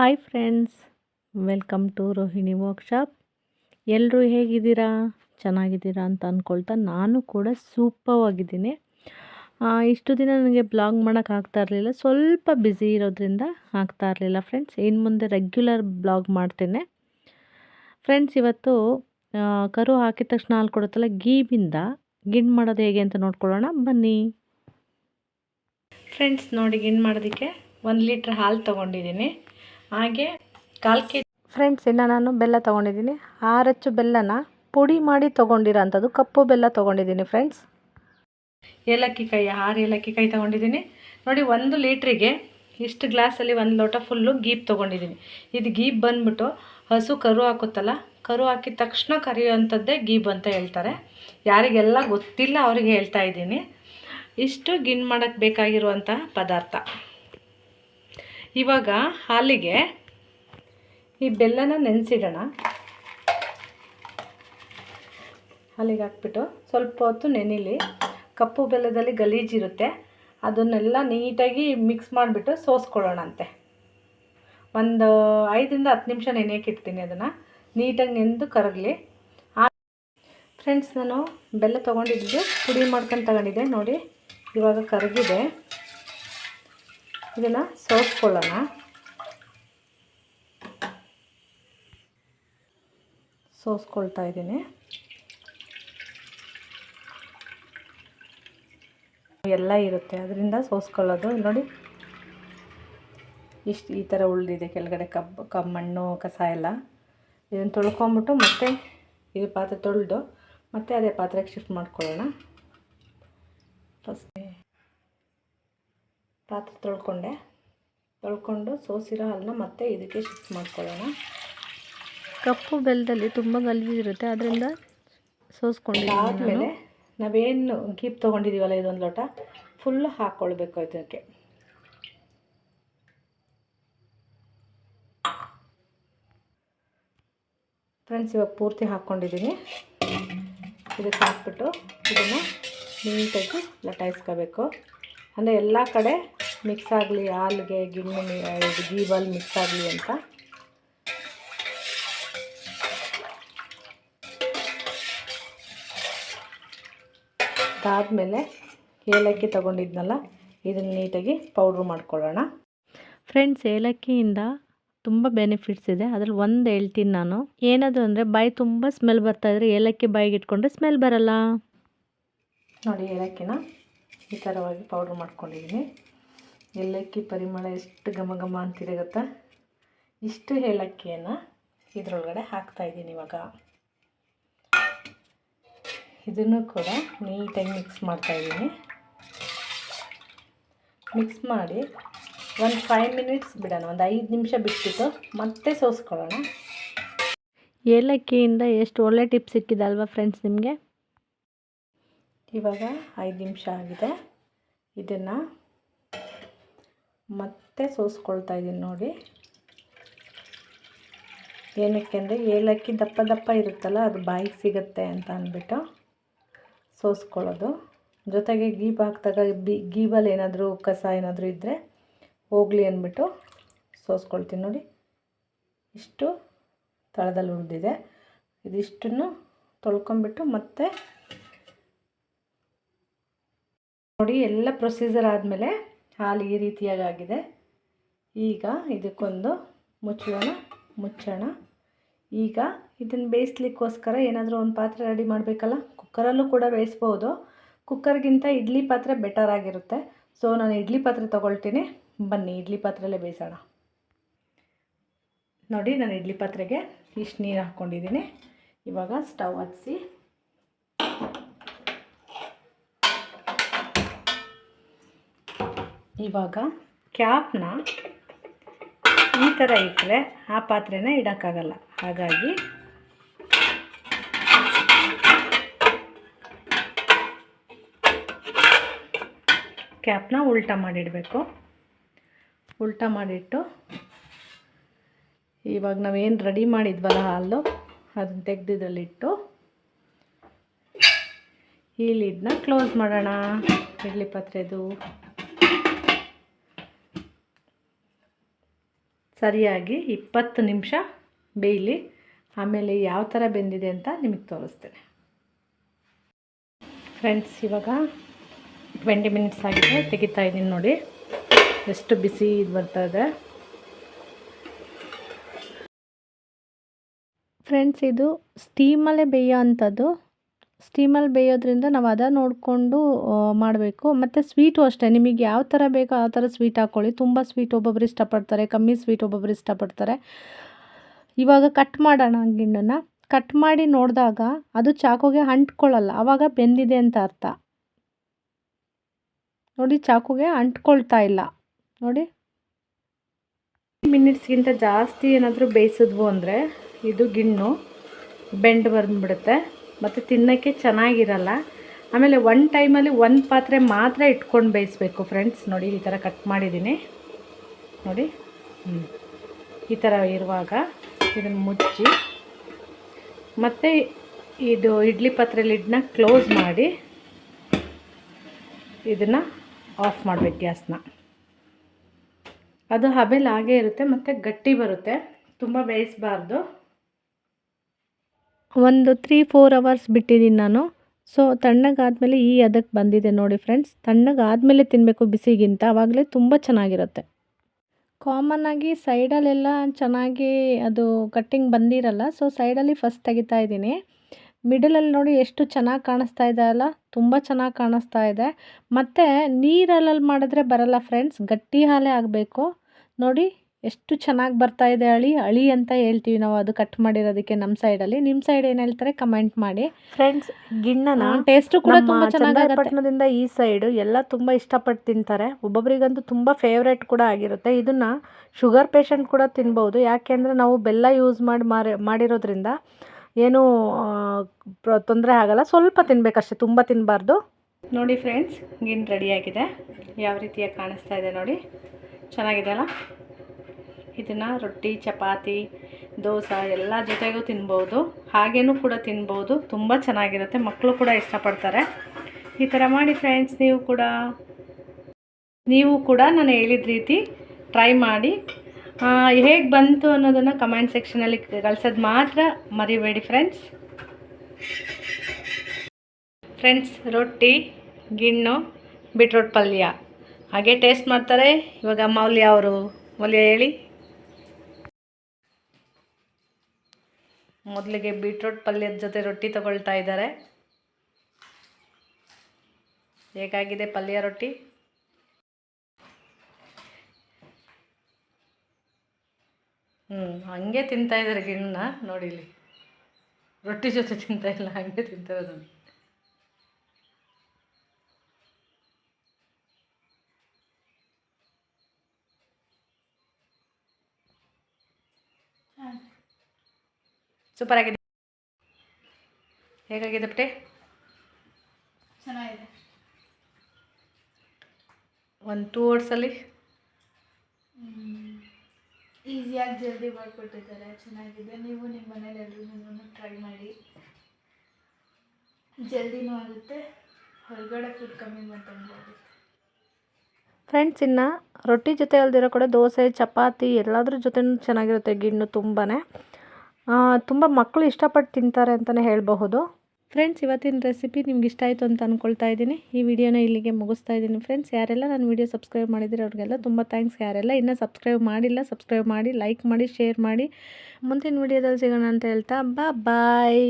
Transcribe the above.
Hi friends welcome to Rohini workshop ಎಲ್ಲರೂ ಹೇಗಿದ್ದೀರಾ? ಚೆನ್ನಾಗಿದ್ದೀರಾ ಅಂತ ಅಂದ್ಕೊಳ್ತಾ ನಾನು ಕೂಡ ಸೂಪವಾಗಿದ್ದೀನಿ ಇಷ್ಟು ದಿನ ನನಗೆ ಬ್ಲಾಗ್ ಮಾಡೋಕ್ಕಾಗ್ತಾ ಇರಲಿಲ್ಲ. ಸ್ವಲ್ಪ ಬ್ಯುಸಿ ಇರೋದ್ರಿಂದ ಆಗ್ತಾ ಇರಲಿಲ್ಲ ಫ್ರೆಂಡ್ಸ್ ಇನ್ನು ಮುಂದೆ ರೆಗ್ಯುಲರ್ ಬ್ಲಾಗ್ ಮಾಡ್ತೇನೆ. ಫ್ರೆಂಡ್ಸ್ ಇವತ್ತು ಕರು ಹಾಕಿದ ತಕ್ಷಣ ಹಾಲು ಕೊಡುತ್ತಲ್ಲ ಗೀಬಿಂದ ಗಿಣ್ ಮಾಡೋದು ಹೇಗೆ ಅಂತ ನೋಡ್ಕೊಳ್ಳೋಣ. ಬನ್ನಿ. ಫ್ರೆಂಡ್ಸ್ ನೋಡಿ ಗಿಣ್ ಮಾಡೋದಕ್ಕೆ ಒಂದು ಲೀಟ್ರ್ ಹಾಲು ತೊಗೊಂಡಿದ್ದೀನಿ. ಹಾಗೆ ಕಾಲು ಕೆ ಫ್ರೆಂಡ್ಸ್ ಇನ್ನು ನಾನು ಬೆಲ್ಲ ತೊಗೊಂಡಿದ್ದೀನಿ. ಆರಚ್ಚು ಬೆಲ್ಲನ ಪುಡಿ ಮಾಡಿ ತೊಗೊಂಡಿರೋ ಅಂಥದ್ದು ಕಪ್ಪು ಬೆಲ್ಲ ತೊಗೊಂಡಿದ್ದೀನಿ ಫ್ರೆಂಡ್ಸ್ ಏಲಕ್ಕಿ ಕಾಯಿ ಆರು ಏಲಕ್ಕಿ ಕಾಯಿ ತೊಗೊಂಡಿದ್ದೀನಿ. ನೋಡಿ ಒಂದು ಲೀಟ್ರಿಗೆ ಇಷ್ಟು ಗ್ಲಾಸಲ್ಲಿ ಒಂದು ಲೋಟ ಫುಲ್ಲು ಗೀಪ್ ತೊಗೊಂಡಿದ್ದೀನಿ. ಇದು ಗೀಪ್ ಬಂದ್ಬಿಟ್ಟು ಹಸು ಕರು ಹಾಕುತ್ತಲ್ಲ ಕರು ಹಾಕಿದ ತಕ್ಷಣ ಕರೆಯುವಂಥದ್ದೇ ಗೀಬ್ ಅಂತ ಹೇಳ್ತಾರೆ. ಯಾರಿಗೆಲ್ಲ ಗೊತ್ತಿಲ್ಲ ಅವರಿಗೆ ಹೇಳ್ತಾ ಇದ್ದೀನಿ. ಇಷ್ಟು ಗಿನ್ ಮಾಡೋಕ್ಕೆ ಬೇಕಾಗಿರುವಂಥ ಪದಾರ್ಥ. ಇವಾಗ ಹಾಲಿಗೆ ಈ ಬೆಲ್ಲನ ನೆನೆಸಿಡೋಣ. ಹಾಲಿಗೆ ಹಾಕ್ಬಿಟ್ಟು ಸ್ವಲ್ಪ ಹೊತ್ತು ನೆನಿಲಿ. ಕಪ್ಪು ಬೆಲ್ಲದಲ್ಲಿ ಗಲೀಜಿರುತ್ತೆ ಅದನ್ನೆಲ್ಲ ನೀಟಾಗಿ ಮಿಕ್ಸ್ ಮಾಡಿಬಿಟ್ಟು ಸೋಸ್ಕೊಳ್ಳೋಣಂತೆ. ಒಂದು ಐದರಿಂದ ಹತ್ತು ನಿಮಿಷ ನೆನೆಯಕ್ಕೆ ಇಡ್ತೀನಿ ಅದನ್ನು. ನೀಟಾಗಿ ನೆಂದು ಕರಗಲಿ. ಫ್ರೆಂಡ್ಸ್ ನಾನು ಬೆಲ್ಲ ತೊಗೊಂಡಿದ್ದು ಪುಡಿ ಮಾಡ್ಕೊಂಡು ತಗೊಂಡಿದ್ದೆ. ನೋಡಿ, ಇವಾಗ ಕರಗಿದೆ. ಇದನ್ನು ಸೋಸ್ಕೊಳ್ಳೋಣ. ಸೋಸ್ಕೊಳ್ತಾ ಇದ್ದೀನಿ. ಎಲ್ಲ ಇರುತ್ತೆ. ಅದರಿಂದ ಸೋಸ್ಕೊಳ್ಳೋದು. ನೋಡಿ, ಇಷ್ಟು ಈ ಥರ ಉಳಿದಿದೆ. ಕೆಳಗಡೆ ಕಬ್ಬು ಕಬ್ಬು ಮಣ್ಣು ಕಸ ಎಲ್ಲ. ಇದನ್ನು ತೊಳ್ಕೊಂಬಿಟ್ಟು ಮತ್ತೆ ಇದು ಪಾತ್ರೆ ತೊಳೆದು ಮತ್ತೆ ಅದೇ ಪಾತ್ರೆಗೆ ಶಿಫ್ಟ್ ಮಾಡ್ಕೊಳ್ಳೋಣ. ಫಸ್ಟ್ ಪಾತ್ರೆ ತೊಳ್ಕೊಂಡೆ. ತೊಳ್ಕೊಂಡು ಸೋಸಿರೋ ಹಾಲನ್ನ ಮತ್ತೆ ಇದಕ್ಕೆ ಶಿಫ್ಟ್ ಮಾಡ್ಕೊಳ್ಳೋಣ. ಕಪ್ಪು ಬೆಲ್ಲದಲ್ಲಿ ತುಂಬ ಗಲೀಜಿರುತ್ತೆ ಅದರಿಂದ ಸೋಸ್ಕೊಂಡು ಆದಮೇಲೆ ನಾವೇನು ಗೀಪ್ ತೊಗೊಂಡಿದ್ದೀವಲ್ಲ ಇದೊಂದು ಲೋಟ ಫುಲ್ ಹಾಕ್ಕೊಳ್ಬೇಕು ಇದಕ್ಕೆ. ಫ್ರೆಂಡ್ಸ್ ಇವಾಗ ಪೂರ್ತಿ ಹಾಕ್ಕೊಂಡಿದ್ದೀನಿ. ಇದಕ್ಕೆ ಹಾಕ್ಬಿಟ್ಟು ಇದನ್ನು ನೀಟಾಗಿ ಲಟಾಯಿಸ್ಕೋಬೇಕು. ಅಂದರೆ ಎಲ್ಲ ಕಡೆ ಮಿಕ್ಸ್ ಆಗಲಿ ಹಾಲಿಗೆ ಗಿಣ್ಣು ಇದು ಗೀಬಲ್ಲಿ ಮಿಕ್ಸ್ ಆಗಲಿ ಅಂತ. ಅದಾದಮೇಲೆ ಏಲಕ್ಕಿ ತಗೊಂಡಿದ್ನಲ್ಲ ಇದನ್ನು ನೀಟಾಗಿ ಪೌಡ್ರ್ ಮಾಡ್ಕೊಳ್ಳೋಣ. ಫ್ರೆಂಡ್ಸ್ ಏಲಕ್ಕಿಯಿಂದ ತುಂಬ ಬೆನಿಫಿಟ್ಸ್ ಇದೆ. ಅದ್ರಲ್ಲಿ ಒಂದು ಹೇಳ್ತೀನಿ ನಾನು. ಏನದು ಅಂದರೆ ಬಾಯಿ ತುಂಬ ಸ್ಮೆಲ್ ಬರ್ತಾ ಇದ್ರೆ ಏಲಕ್ಕಿ ಬಾಯಿಗೆ ಇಟ್ಕೊಂಡ್ರೆ ಸ್ಮೆಲ್ ಬರಲ್ಲ. ನೋಡಿ ಏಲಕ್ಕಿನ ಈ ಥರವಾಗಿ ಪೌಡ್ರ್ ಮಾಡ್ಕೊಂಡಿದ್ದೀನಿ. ಏಲಕ್ಕಿ ಪರಿಮಳ ಎಷ್ಟು ಘಮ ಘಮ ಅಂತಿದೆ ಗೊತ್ತಾ ಇಷ್ಟು ಏಲಕ್ಕಿಯನ್ನು ಇದರೊಳಗಡೆ ಹಾಕ್ತಾಯಿದ್ದೀನಿ ಇವಾಗ. ಇದನ್ನು ಕೂಡ ನೀಟಾಗಿ ಮಿಕ್ಸ್ ಮಾಡ್ತಾಯಿದ್ದೀನಿ ಮಿಕ್ಸ್ ಮಾಡಿ ಒಂದು ಫೈವ್ ಮಿನಿಟ್ಸ್ ಬಿಡೋಣ, ಒಂದು ಐದು ನಿಮಿಷ ಬಿಟ್ಬಿಟ್ಟು ಮತ್ತೆ ಸೋಸ್ಕೊಳ್ಳೋಣ. ಏಲಕ್ಕಿಯಿಂದ ಎಷ್ಟು ಒಳ್ಳೆ ಟಿಪ್ ಸಿಕ್ಕಿದೆ ಅಲ್ವಾ ಫ್ರೆಂಡ್ಸ್ ನಿಮಗೆ? ಇವಾಗ ಐದು ನಿಮಿಷ ಆಗಿದೆ. ಇದನ್ನು ಮತ್ತೆ ಸೋಸ್ಕೊಳ್ತಾ ಇದ್ದೀನಿ ನೋಡಿ. ಏನಕ್ಕೆ ಅಂದರೆ ಏಲಕ್ಕಿ ದಪ್ಪ ದಪ್ಪ ಇರುತ್ತಲ್ಲ, ಅದು ಬಾಯಿಗೆ ಸಿಗುತ್ತೆ ಅಂತ ಅಂದ್ಬಿಟ್ಟು ಸೋಸ್ಕೊಳ್ಳೋದು. ಜೊತೆಗೆ ಗೀಬ್ ಹಾಕಿದಾಗ ಬಿ ಗೀಬಲ್ಲಿ ಏನಾದರೂ ಕಸ ಏನಾದರೂ ಇದ್ದರೆ ಹೋಗಲಿ ಅಂದ್ಬಿಟ್ಟು ಸೋಸ್ಕೊಳ್ತೀನಿ ನೋಡಿ. ಇಷ್ಟು ತಳದಲ್ಲಿ ಉಳಿದಿದೆ. ಇದಿಷ್ಟನ್ನು ತೊಳ್ಕೊಂಬಿಟ್ಟು ಮತ್ತೆ ನೋಡಿ, ಎಲ್ಲ ಪ್ರೊಸೀಜರ್ ಆದಮೇಲೆ ಹಾಲು ಈ ರೀತಿಯಾಗಿದೆ ಈಗ ಇದಕ್ಕೊಂದು ಮುಚ್ಚೋಣ ಮುಚ್ಚೋಣ. ಈಗ ಇದನ್ನು ಬೇಯಿಸ್ಲಿಕ್ಕೋಸ್ಕರ ಏನಾದರೂ ಒಂದು ಪಾತ್ರೆ ರೆಡಿ ಮಾಡಬೇಕಲ್ಲ? ಕುಕ್ಕರಲ್ಲೂ ಕೂಡ ಬೇಯಿಸ್ಬೋದು. ಕುಕ್ಕರ್ಗಿಂತ ಇಡ್ಲಿ ಪಾತ್ರೆ ಬೆಟರ್ ಆಗಿರುತ್ತೆ. ಸೊ ನಾನು ಇಡ್ಲಿ ಪಾತ್ರೆ ತೊಗೊಳ್ತೀನಿ. ಬನ್ನಿ, ಇಡ್ಲಿ ಪಾತ್ರೆಯಲ್ಲೇ ಬೇಯಿಸೋಣ. ನೋಡಿ, ನಾನು ಇಡ್ಲಿ ಪಾತ್ರೆಗೆ ಇಷ್ಟು ನೀರು ಹಾಕ್ಕೊಂಡಿದ್ದೀನಿ. ಇವಾಗ ಸ್ಟವ್ ಹಚ್ಚಿಸಿ ಇವಾಗ ಕ್ಯಾಪ್ನ ಈ ಥರ ಇಟ್ಟರೆ ಆ ಪಾತ್ರೆನ ಇಡೋಕ್ಕಾಗಲ್ಲ. ಹಾಗಾಗಿ ಕ್ಯಾಪ್ನ ಉಲ್ಟ ಮಾಡಿಡಬೇಕು. ಉಲ್ಟ ಮಾಡಿಟ್ಟು ಇವಾಗ ನಾವೇನು ರೆಡಿ ಮಾಡಿದ್ವಲ್ಲ ಹಾಲು, ಅದನ್ನ ತೆಗೆದಿದ್ರಲ್ಲಿಟ್ಟು ಈ ಲಿಡ್ನ ಕ್ಲೋಸ್ ಮಾಡೋಣ. ಇಡ್ಲಿ ಪಾತ್ರೆದು. ಸರಿಯಾಗಿ ಇಪ್ಪತ್ತು ನಿಮಿಷ ಬೇಯಲಿ. ಆಮೇಲೆ ಯಾವ ಥರ ಬೆಂದಿದೆ ಅಂತ ನಿಮಗೆ ತೋರಿಸ್ತೇನೆ. ಫ್ರೆಂಡ್ಸ್, ಇವಾಗ ಟ್ವೆಂಟಿ ಮಿನಿಟ್ಸ್ ಆಗಿದೆ. ತೆಗಿತಾ ಇದ್ದೀನಿ ನೋಡಿ. ಎಷ್ಟು ಬಿಸಿ ಇದು ಬರ್ತಾ ಇದೆ. ಫ್ರೆಂಡ್ಸ್, ಇದು ಸ್ಟೀಮಲ್ಲೇ ಬೇಯೋ ಅಂಥದ್ದು. ಸ್ಟೀಮಲ್ಲಿ ಬೇಯೋದ್ರಿಂದ ನಾವು ಅದ ನೋಡಿಕೊಂಡು ಮಾಡಬೇಕು. ಮತ್ತು ಸ್ವೀಟು ಅಷ್ಟೇ. ನಿಮಗೆ ಯಾವ ಥರ ಬೇಕೋ ಆ ಥರ ಸ್ವೀಟ್ ಹಾಕ್ಕೊಳ್ಳಿ ತುಂಬ ಸ್ವೀಟ್ ಒಬ್ಬೊಬ್ರು ಇಷ್ಟಪಡ್ತಾರೆ. ಕಮ್ಮಿ ಸ್ವೀಟ್ ಒಬ್ಬೊಬ್ರು ಇಷ್ಟಪಡ್ತಾರೆ. ಇವಾಗ ಕಟ್ ಮಾಡೋಣ ಗಿಣ್ಣನ್ನು. ಕಟ್ ಮಾಡಿ ನೋಡಿದಾಗ ಅದು ಚಾಕುಗೆ ಅಂಟ್ಕೊಳ್ಳಲ್ಲ. ಆವಾಗ ಬೆಂದಿದೆ ಅಂತ ಅರ್ಥ. ನೋಡಿ, ಚಾಕುಗೆ ಅಂಟ್ಕೊಳ್ತಾ ಇಲ್ಲ. ನೋಡಿ. ಮಿನಿಟ್ಸ್ಗಿಂತ ಜಾಸ್ತಿ ಏನಾದರೂ ಬೇಯಿಸಿದ್ವು ಅಂದರೆ ಇದು ಗಿಣ್ಣು ಬೆಂಡ್ ಬಂದುಬಿಡುತ್ತೆ. ಮತ್ತು ತಿನ್ನೋಕ್ಕೆ ಚೆನ್ನಾಗಿರಲ್ಲ. ಆಮೇಲೆ ಒನ್ ಟೈಮಲ್ಲಿ ಒಂದು ಪಾತ್ರೆ ಮಾತ್ರ ಇಟ್ಕೊಂಡು ಬೇಯಿಸ್ಬೇಕು ಫ್ರೆಂಡ್ಸ್ ನೋಡಿ, ಈ ಥರ ಕಟ್ ಮಾಡಿದ್ದೀನಿ. ನೋಡಿ ಈ ಥರ ಇರುವಾಗ ಇದನ್ನು ಮುಚ್ಚಿ, ಮತ್ತು ಇದು ಇಡ್ಲಿ ಪಾತ್ರೆ ಲಿಡ್ನ ಕ್ಲೋಸ್ ಮಾಡಿ ಇದನ್ನು ಆಫ್ ಮಾಡಬೇಕು ಗ್ಯಾಸ್ನ. ಅದು ಹಬೆಲ್ ಹಾಗೇ ಇರುತ್ತೆ, ಮತ್ತು ಗಟ್ಟಿ ಬರುತ್ತೆ. ತುಂಬ ಬೇಯಿಸಬಾರ್ದು. ಒಂದು ತ್ರೀ ಫೋರ್ ಅವರ್ಸ್ ಬಿಟ್ಟಿದ್ದೀನಿ ನಾನು. ಸೊ ತಣ್ಣಗಾದಮೇಲೆ ಈ ಅದಕ್ಕೆ ಬಂದಿದೆ ನೋಡಿ ಫ್ರೆಂಡ್ಸ್ ತಣ್ಣಗಾದಮೇಲೆ ತಿನ್ನಬೇಕು ಬಿಸಿಗಿಂತ. ಆವಾಗಲೇ ತುಂಬ ಚೆನ್ನಾಗಿರುತ್ತೆ. ಕಾಮನ್ ಆಗಿ ಸೈಡಲ್ಲೆಲ್ಲ ಚೆನ್ನಾಗಿ ಅದು ಕಟ್ಟಿಂಗ್ ಬಂದಿರಲ್ಲ. ಸೊ ಸೈಡಲ್ಲಿ ಫಸ್ಟ್ ತೆಗಿತಾ ಇದ್ದೀನಿ. ಮಿಡಲಲ್ಲಿ ನೋಡಿ ಎಷ್ಟು ಚೆನ್ನಾಗಿ ಕಾಣಿಸ್ತಾ ಇದೆ ಅಲ್ಲ? ತುಂಬ ಚೆನ್ನಾಗಿ ಕಾಣಿಸ್ತಾ ಇದೆ. ಮತ್ತು ನೀರಲ್ಲಿ ಮಾಡಿದ್ರೆ ಬರಲ್ಲ ಫ್ರೆಂಡ್ಸ್ ಗಟ್ಟಿ ಹಾಲೇ ಆಗಬೇಕು. ನೋಡಿ ಎಷ್ಟು ಚೆನ್ನಾಗಿ ಬರ್ತಾ ಇದೆ ಅಳಿ. ಅಳಿ ಅಂತ ಹೇಳ್ತೀವಿ ನಾವು ಅದು ಕಟ್ ಮಾಡಿರೋದಕ್ಕೆ ನಮ್ಮ ಸೈಡಲ್ಲಿ ನಿಮ್ಮ ಸೈಡ್ ಏನು ಹೇಳ್ತಾರೆ ಕಮೆಂಟ್ ಮಾಡಿ. ಫ್ರೆಂಡ್ಸ್ ಗಿಣ್ಣನ ಟೇಸ್ಟು ಕೂಡ ತುಂಬ ಚೆನ್ನಾಗಿ ಪಟ್ಟಣದಿಂದ ಈ ಸೈಡು ಎಲ್ಲ ತುಂಬ ಇಷ್ಟಪಟ್ಟು ತಿಂತಾರೆ. ಒಬ್ಬೊಬ್ರಿಗಂತೂ ತುಂಬ ಫೇವ್ರೇಟ್ ಕೂಡ ಆಗಿರುತ್ತೆ. ಇದನ್ನು ಶುಗರ್ ಪೇಷಂಟ್ ಕೂಡ ತಿನ್ಬೋದು. ಯಾಕೆಂದರೆ ನಾವು ಬೆಲ್ಲ ಯೂಸ್ ಮಾಡಿ ಮಾರಿ ಮಾಡಿರೋದ್ರಿಂದ ಏನೂ ತೊಂದರೆ ಆಗಲ್ಲ. ಸ್ವಲ್ಪ ತಿನ್ನಬೇಕಷ್ಟೆ ತುಂಬ ತಿನ್ನಬಾರ್ದು ನೋಡಿ ಫ್ರೆಂಡ್ಸ್ ಗಿನ್ ರೆಡಿಯಾಗಿದೆ ಯಾವ ರೀತಿಯಾಗಿ ಕಾಣಿಸ್ತಾ ಇದೆ ನೋಡಿ. ಚೆನ್ನಾಗಿದೆ ಅಲ್ಲ? ಇದನ್ನು ರೊಟ್ಟಿ, ಚಪಾತಿ, ದೋಸೆ ಎಲ್ಲ ಜೊತೆಗೂ ತಿನ್ಬೋದು. ಹಾಗೇನೂ ಕೂಡ ತಿನ್ಬೋದು. ತುಂಬ ಚೆನ್ನಾಗಿರುತ್ತೆ. ಮಕ್ಕಳು ಕೂಡ ಇಷ್ಟಪಡ್ತಾರೆ. ಈ ಥರ ಮಾಡಿ ಫ್ರೆಂಡ್ಸ್ ನೀವು ಕೂಡ ನೀವು ಕೂಡ ನಾನು ಹೇಳಿದ ರೀತಿ ಟ್ರೈ ಮಾಡಿ. ಹೇಗೆ ಬಂತು ಅನ್ನೋದನ್ನು ಕಮೆಂಟ್ ಸೆಕ್ಷನಲ್ಲಿ ಕಳ್ಸೋದು ಮಾತ್ರ ಮರಿಬೇಡಿ ಫ್ರೆಂಡ್ಸ್ ಫ್ರೆಂಡ್ಸ್ ರೊಟ್ಟಿ, ಗಿಣ್ಣು ಬೀಟ್ರೋಟ್ ಪಲ್ಯ. ಹಾಗೆ ಟೇಸ್ಟ್ ಮಾಡ್ತಾರೆ ಇವಾಗ ಮೌಲ್ಯ ಅವರು. ಮೌಲ್ಯ ಹೇಳಿ. ಮೊದಲಿಗೆ ಬೀಟ್ರೋಟ್ ಪಲ್ಯದ ಜೊತೆ ರೊಟ್ಟಿ ತಗೊಳ್ತಾ ಇದ್ದಾರೆ. ಹೇಗಾಗಿದೆ ಪಲ್ಯ ರೊಟ್ಟಿ? ಹ್ಞೂ ಹಾಗೆ ತಿಂತಾಯಿದ್ದಾರೆ ಗಿಣ್ಣ ನೋಡಿಲಿ ನೋಡಿ ರೊಟ್ಟಿ ಜೊತೆ ತಿಂತಾ ಇಲ್ಲ, ಹಾಗೆ ತಿಂತಾ ಇರೋದು. ಸೂಪರ್ ಆಗಿದೆ. ಹೇಗಾಗಿದೆ ಪಟೆ ಚೆನ್ನಾಗಿದೆ. ಒಂದು ಟೂ ಅವರ್ಸಲ್ಲಿ ಈಸಿಯಾಗಿ ಜಲ್ದಿ ಮಾಡಿಕೊಟ್ಟಿದ್ದಾರೆ. ಚೆನ್ನಾಗಿದೆ. ನೀವು ನಿಮ್ಮ ಮನೇಲಿ ಎಲ್ಲರೂ ಟ್ರೈ ಮಾಡಿ. ಜಲ್ದಿನೂ ಆಗುತ್ತೆ. ಹೊರಗಡೆ ಫುಡ್ ಕಮ್ಮಿ ಮಾಡ್ಕೊಂಡು ಫ್ರೆಂಡ್ಸ್ ಇನ್ನು ರೊಟ್ಟಿ ಜೊತೆ ಅಲ್ದಿರೋ ಕೂಡ ದೋಸೆ ಚಪಾತಿ ಎಲ್ಲದ್ರ ಜೊತೆ ಚೆನ್ನಾಗಿರುತ್ತೆ ಗಿಣ್ಣು ತುಂಬಾ ತುಂಬ ಮಕ್ಕಳು ಇಷ್ಟಪಟ್ಟು ತಿಂತಾರೆ ಅಂತಲೇ ಹೇಳಬಹುದು. ಫ್ರೆಂಡ್ಸ್ ಇವತ್ತಿನ ರೆಸಿಪಿ ನಿಮ್ಗೆ ಇಷ್ಟ ಆಯಿತು ಅಂತ ಅಂದ್ಕೊಳ್ತಾ ಇದ್ದೀನಿ. ಈ ವಿಡಿಯೋನ ಇಲ್ಲಿಗೆ ಮುಗಿಸ್ತಾ ಇದ್ದೀನಿ. ಫ್ರೆಂಡ್ಸ್ ಯಾರೆಲ್ಲ ನನ್ನ ವಿಡಿಯೋ ಸಬ್ಸ್ಕ್ರೈಬ್ ಮಾಡಿದರೆ ಅವ್ರಿಗೆಲ್ಲ ತುಂಬ ಥ್ಯಾಂಕ್ಸ್ ಯಾರೆಲ್ಲ ಇನ್ನೂ ಸಬ್ಸ್ಕ್ರೈಬ್ ಮಾಡಿಲ್ಲ ಸಬ್ಸ್ಕ್ರೈಬ್ ಮಾಡಿ ಲೈಕ್ ಮಾಡಿ ಶೇರ್ ಮಾಡಿ. ಮುಂದಿನ ವಿಡಿಯೋದಲ್ಲಿ ಸಿಗೋಣ ಅಂತ ಹೇಳ್ತಾ ಬಾ ಬಾಯ್